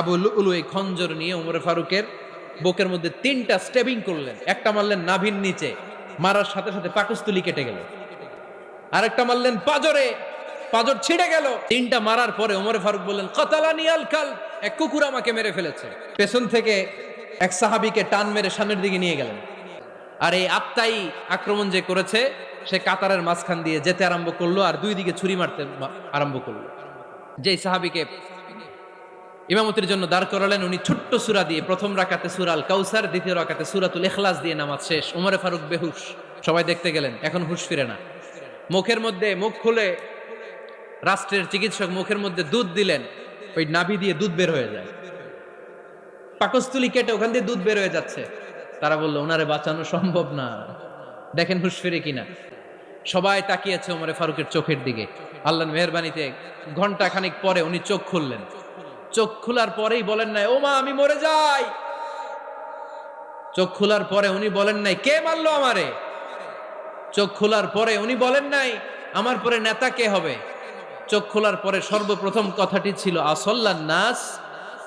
আবুল উলু এই খঞ্জর নিয়ে উমরে ফারুকের বুকের মধ্যে তিনটা স্টেবিং করলেন। একটা মারলেন নাভির নিচে, মারার সাথে সাথে পাকস্থলি কেটে গেল। আরেকটা মারলেন পাজরে, পাজর ছিঁড়ে গেল। তিনটা মারার পরে ওমরে ফারুক বললেন, কতালানি আল কাল এক কুকুর আমাকে মেরে ফেলেছে। পেছন থেকে এক সাহাবিকে টান মেরে সামনের দিকে নিয়ে গেলেন। আর এই আত্মাই আক্রমণ যে করেছে, সে কাতারের মাঝখান দিয়ে যেতে আরম্ভ করল আর দুই দিকে ছুরি মারতে আরম্ভ করল। যেই সাহাবিকে ইমামতির জন্য দাঁড় করালেন উনি ছোট্ট সুরা দিয়ে, প্রথম রাকাতে সুরাল কাউসার দ্বিতীয় রাকাতে সুরাতুল এখলাস দিয়ে নামাজ শেষ। উমরে ফারুক বেহুশ। সবাই দেখতে গেলেন, এখন হুশ ফিরে না। মুখের মধ্যে মুখ খুলে রাষ্ট্রের চিকিৎসক মুখের মধ্যে দুধ দিলেন, ওই নাভি দিয়ে দুধ বের হয়ে যায়। পাকস্থলী কেটে ওখান দিয়ে দুধ বের হয়ে যাচ্ছে। তারা বলল ওনারে বাঁচানো সম্ভব না। দেখেন হুশ ফিরে কিনা। সবাই তাকিয়েছে ওমরে ফারুকের চোখের দিকে। আল্লাহ মেহরবানিতে ঘণ্টা খানিক পরে উনি চোখ খুললেন। চোখ খোলার পরেই বলেন নাই ও মা আমি মরে যাই। চোখ খোলার পরে উনি বলেন নাই, কে মারলো আমারে? চোখ খোলার পরে উনি বলেন নাই, আমার পরে নেতা কে হবে? চোখ খোলার পরে সর্বপ্রথম কথাটি ছিল, আসল্লান নাস,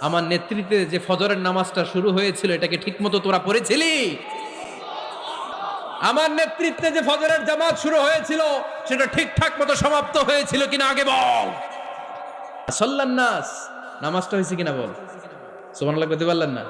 আমার নেতৃত্বে যে ফজরের নামাজটা শুরু হয়েছিল এটাকে ঠিকমতো তোরা পড়েছিলি? আমার নেতৃত্বে যে ফজরের জামাত শুরু হয়েছিল, সেটা ঠিকঠাক মতো সমাপ্ত হয়েছিল কিনা আগে বল। সল্লান নাস নামাজটা হয়েছে কিনা বল? সোমান লাগবে দিবার না?